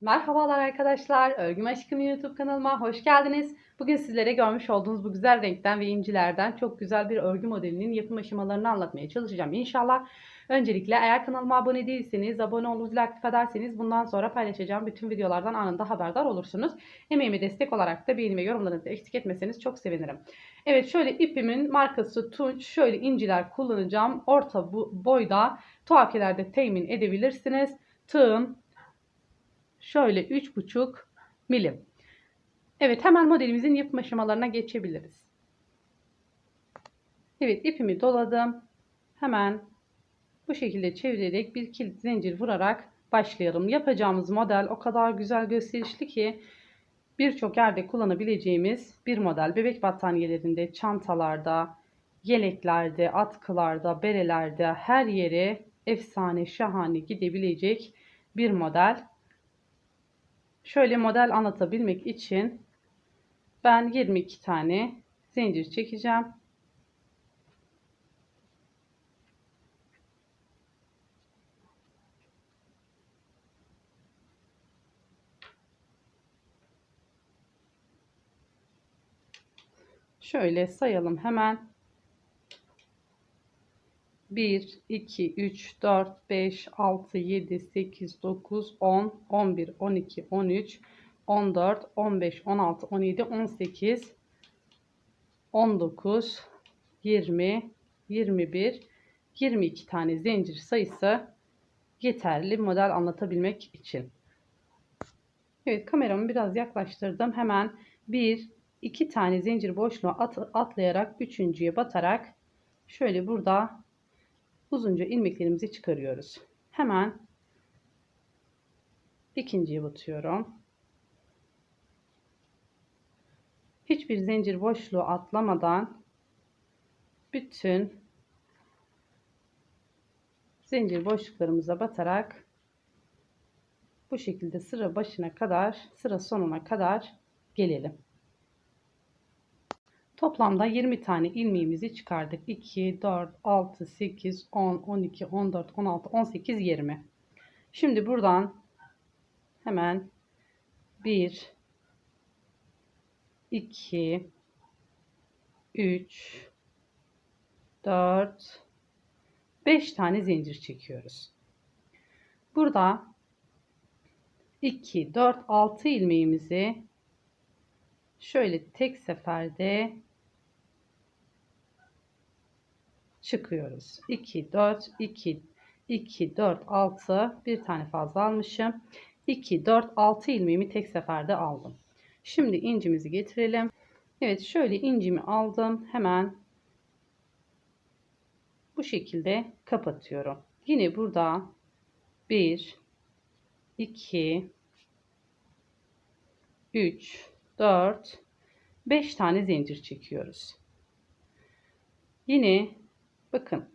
Merhabalar arkadaşlar. Örgüm Aşkım YouTube kanalıma hoş geldiniz. Bugün sizlere görmüş olduğunuz bu güzel renkten ve incilerden çok güzel bir örgü modelinin yapım aşamalarını anlatmaya çalışacağım inşallah. Öncelikle eğer kanalıma abone değilseniz, abone olup zil aktif ederseniz bundan sonra paylaşacağım bütün videolardan anında haberdar olursunuz. Emeğime destek olarak da beğeni ve yorumlarınızı eksik etmeseniz çok sevinirim. Evet şöyle ipimin markası Tunç. Şöyle inciler kullanacağım. Orta boyda tuhafelerde temin edebilirsiniz. Tığım şöyle 3,5 milim. Evet hemen modelimizin yapım aşamalarına geçebiliriz. Evet ipimi doladım. Hemen bu şekilde çevirerek bir kilit zincir vurarak başlayalım. Yapacağımız model o kadar güzel gösterişli ki birçok yerde kullanabileceğimiz bir model. Bebek battaniyelerinde, çantalarda, yeleklerde, atkılarda, berelerde her yere efsane şahane gidebilecek bir model. Şöyle model anlatabilmek için ben 22 tane zincir çekeceğim. Şöyle sayalım hemen. 1, 2, 3, 4, 5, 6, 7, 8, 9, 10, 11, 12, 13, 14, 15, 16, 17, 18, 19, 20, 21, 22 tane zincir sayısı yeterli model anlatabilmek için. Evet kameramı biraz yaklaştırdım. Hemen 1, 2 tane zincir boşluğu at, atlayarak üçüncüye batarak şöyle burada uzunca ilmeklerimizi çıkarıyoruz. Hemen ikinciye batıyorum. Hiçbir zincir boşluğu atlamadan bütün zincir boşluklarımıza batarak bu şekilde sıra başına kadar sıra sonuna kadar gelelim. Toplamda 20 tane ilmeğimizi çıkardık. 2, 4, 6, 8, 10, 12, 14, 16, 18, 20. Şimdi buradan hemen 1, 2, 3, 4, 5 tane zincir çekiyoruz. Burada 2, 4, 6 ilmeğimizi şöyle tek seferde çıkıyoruz. 2, 4, 2, 2, 4, 6 bir tane fazla almışım. 2, 4, 6 ilmeğimi tek seferde aldım. Şimdi incimizi getirelim. Evet şöyle incimi aldım. Hemen bu şekilde kapatıyorum. Yine burada 1, 2, 3, 4, 5 tane zincir çekiyoruz. Yine bakın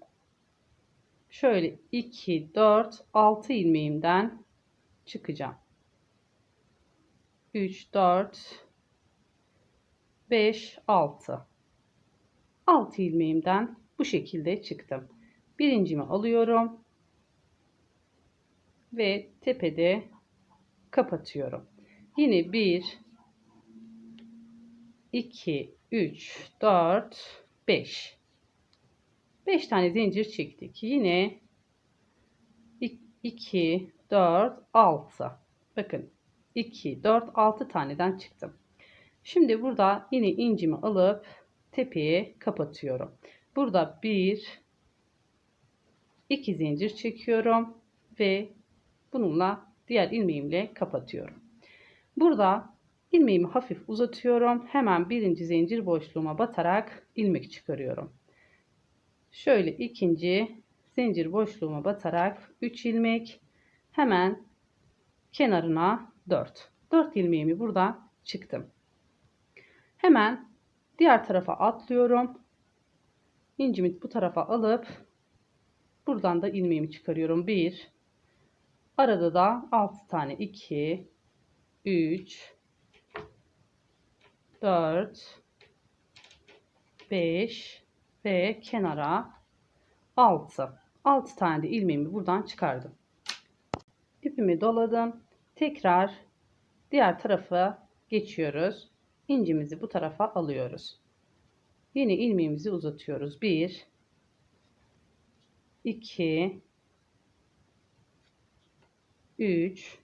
şöyle 2, 4, 6 ilmeğimden çıkacağım. 3, 4, 5, 6. 6 ilmeğimden bu şekilde çıktım. Birincimi alıyorum. Ve tepede kapatıyorum. Yine 1, 2, 3, 4, 5. 5 tane zincir çektik. Yine 2, 4, 6. Bakın 2, 4, 6 taneden çıktım. Şimdi burada yine incimi alıp tepeye kapatıyorum. Burada 1, 2 zincir çekiyorum ve bununla diğer ilmeğimle kapatıyorum. Burada ilmeğimi hafif uzatıyorum. Hemen birinci zincir boşluğuma batarak ilmek çıkarıyorum. Şöyle ikinci zincir boşluğuma batarak 3 ilmek hemen kenarına 4. 4 ilmeğimi burada çıktım. Hemen diğer tarafa atlıyorum. İncimi bu tarafa alıp buradan da ilmeğimi çıkarıyorum. 1 arada da 6 tane 2 3 4 5 ve kenara 6 6 tane de ilmeğimi buradan çıkardım. İpimi doladım. Tekrar diğer tarafa geçiyoruz. İncimizi bu tarafa alıyoruz. Yine ilmeğimizi uzatıyoruz. 1 2 3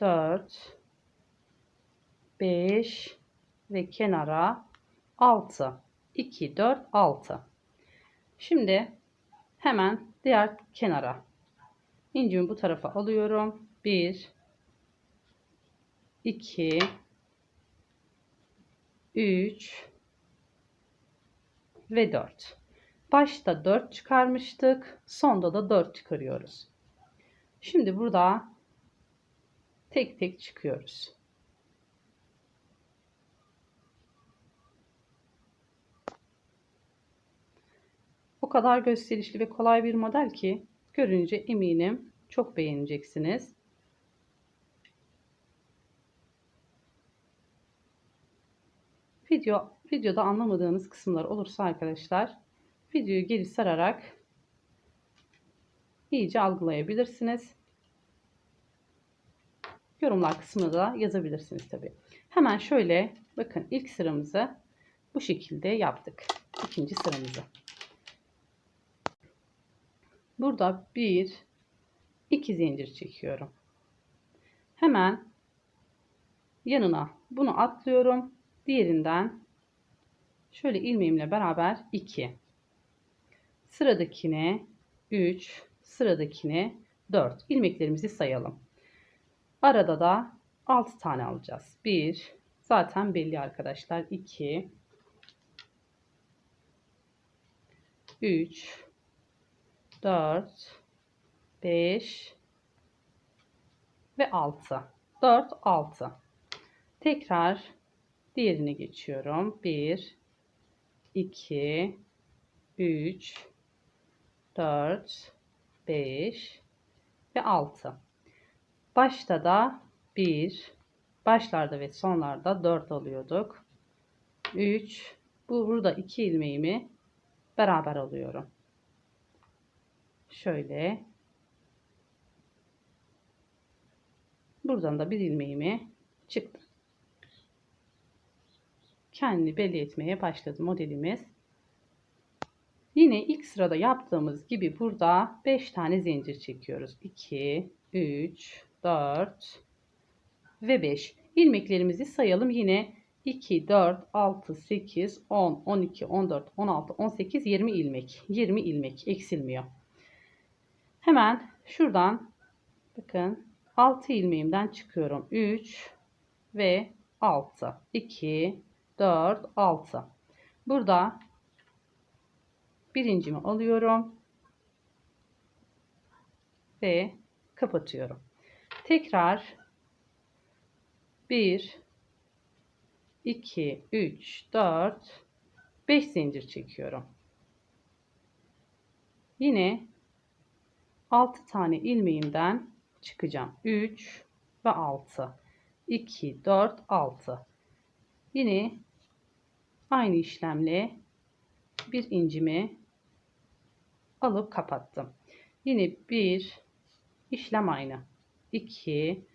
4 5 ve kenara 6 2 4 6 şimdi hemen diğer kenara. İncimi bu tarafa alıyorum. 1 2 3 ve 4 başta 4 çıkarmıştık sonda da 4 çıkarıyoruz. Şimdi burada tek tek çıkıyoruz O kadar gösterişli ve kolay bir model ki görünce eminim çok beğeneceksiniz. Video videoda anlamadığınız kısımlar olursa arkadaşlar videoyu geri sararak iyice algılayabilirsiniz. Yorumlar kısmına da yazabilirsiniz tabi. Hemen şöyle bakın ilk sıramızı bu şekilde yaptık. İkinci sıramızı. Burada bir, iki zincir çekiyorum. Hemen yanına bunu atlıyorum. Diğerinden şöyle ilmeğimle beraber 2. Sıradakine 3, sıradakine 4. ilmeklerimizi sayalım. Arada da 6 tane alacağız. 1 zaten belli arkadaşlar. 2 3 4 5 ve 6 4 6 tekrar diğerine geçiyorum. 1 2 3 4 5 ve 6 başta da 1 başlarda ve sonlarda 4 alıyorduk. 3 bu burada 2 ilmeğimi beraber alıyorum şöyle buradan da bir ilmeğimi çıktı. Kendini belli etmeye başladı modelimiz. Yine ilk sırada yaptığımız gibi burada 5 tane zincir çekiyoruz. 2, 3, 4 ve 5. ilmeklerimizi sayalım. Yine 2, 4, 6, 8, 10, 12, 14, 16, 18, 20 ilmek. 20 ilmek eksilmiyor. Hemen şuradan bakın 6 ilmeğimden çıkıyorum. 3 ve 6. 2, 4, 6. Burada birincimi alıyorum ve kapatıyorum. Tekrar 1 2 3 4 5 zincir çekiyorum. Yine 6 tane ilmeğimden çıkacağım. 3 ve 6. 2, 4, 6. Yine aynı işlemle bir incimi alıp kapattım. Yine bir işlem aynı. 2,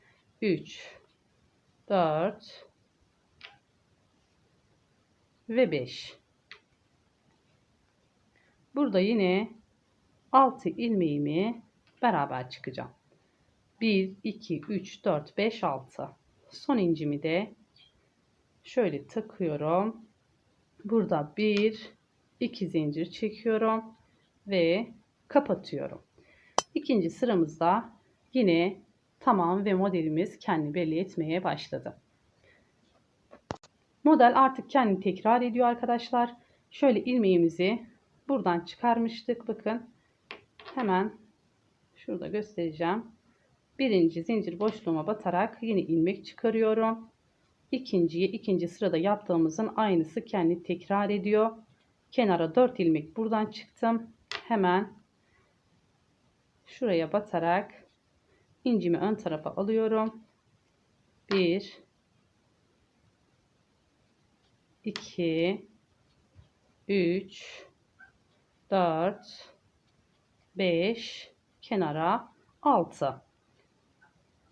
3, 4 ve 5. Burada yine 6 ilmeğimi beraber çıkacağım. 1, 2, 3, 4, 5, 6. Son incimi de şöyle takıyorum. Burada 1, 2 zincir çekiyorum ve kapatıyorum. İkinci sıramızda yine tamam ve modelimiz kendi belli etmeye başladı. Model artık kendini tekrar ediyor arkadaşlar. Şöyle ilmeğimizi buradan çıkarmıştık. Bakın hemen şurada göstereceğim. Birinci zincir boşluğuma batarak yine ilmek çıkarıyorum. İkinciye ikinci sırada yaptığımızın aynısı kendi tekrar ediyor. Kenara 4 ilmek buradan çıktım. Hemen şuraya batarak incimi ön tarafa alıyorum. 1 2 3 4 5 kenara 6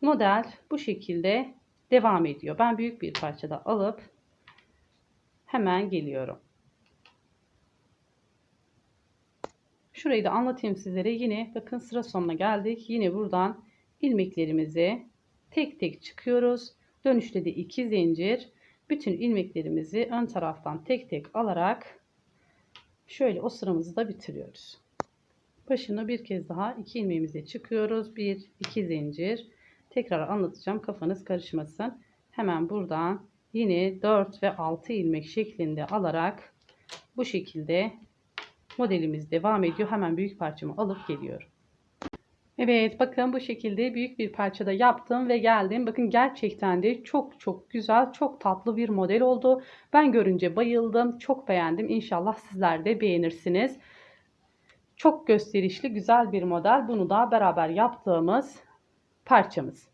model bu şekilde devam ediyor. Ben büyük bir parçada alıp hemen geliyorum. Şurayı da anlatayım sizlere. Yine bakın sıra sonuna geldik. Yine buradan ilmeklerimizi tek tek çıkıyoruz. Dönüşte de 2 zincir. Bütün ilmeklerimizi ön taraftan tek tek alarak şöyle o sıramızı da bitiriyoruz. Başını bir kez daha iki ilmeğimize çıkıyoruz. 1 2 zincir. Tekrar anlatacağım kafanız karışmasın. Hemen buradan yine 4 ve 6 ilmek şeklinde alarak bu şekilde modelimiz devam ediyor. Hemen büyük parçamı alıp geliyorum. Evet bakın bu şekilde büyük bir parçada yaptım ve geldim. Bakın gerçekten de çok çok güzel, çok tatlı bir model oldu. Ben görünce bayıldım, çok beğendim. İnşallah sizler de beğenirsiniz. Çok gösterişli, güzel bir model. Bunu da beraber yaptığımız parçamız.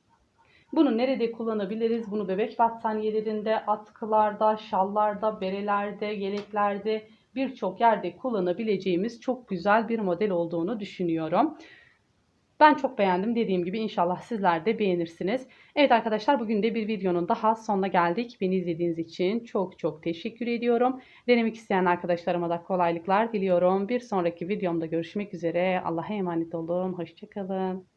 Bunu nerede kullanabiliriz? Bunu bebek battaniyelerinde, atkılarda, şallarda, berelerde, yeleklerde birçok yerde kullanabileceğimiz çok güzel bir model olduğunu düşünüyorum. Ben çok beğendim. Dediğim gibi inşallah sizler de beğenirsiniz. Evet arkadaşlar bugün de bir videonun daha sonuna geldik. Beni izlediğiniz için çok çok teşekkür ediyorum. Denemek isteyen arkadaşlarıma da kolaylıklar diliyorum. Bir sonraki videomda görüşmek üzere. Allah'a emanet olun. Hoşçakalın.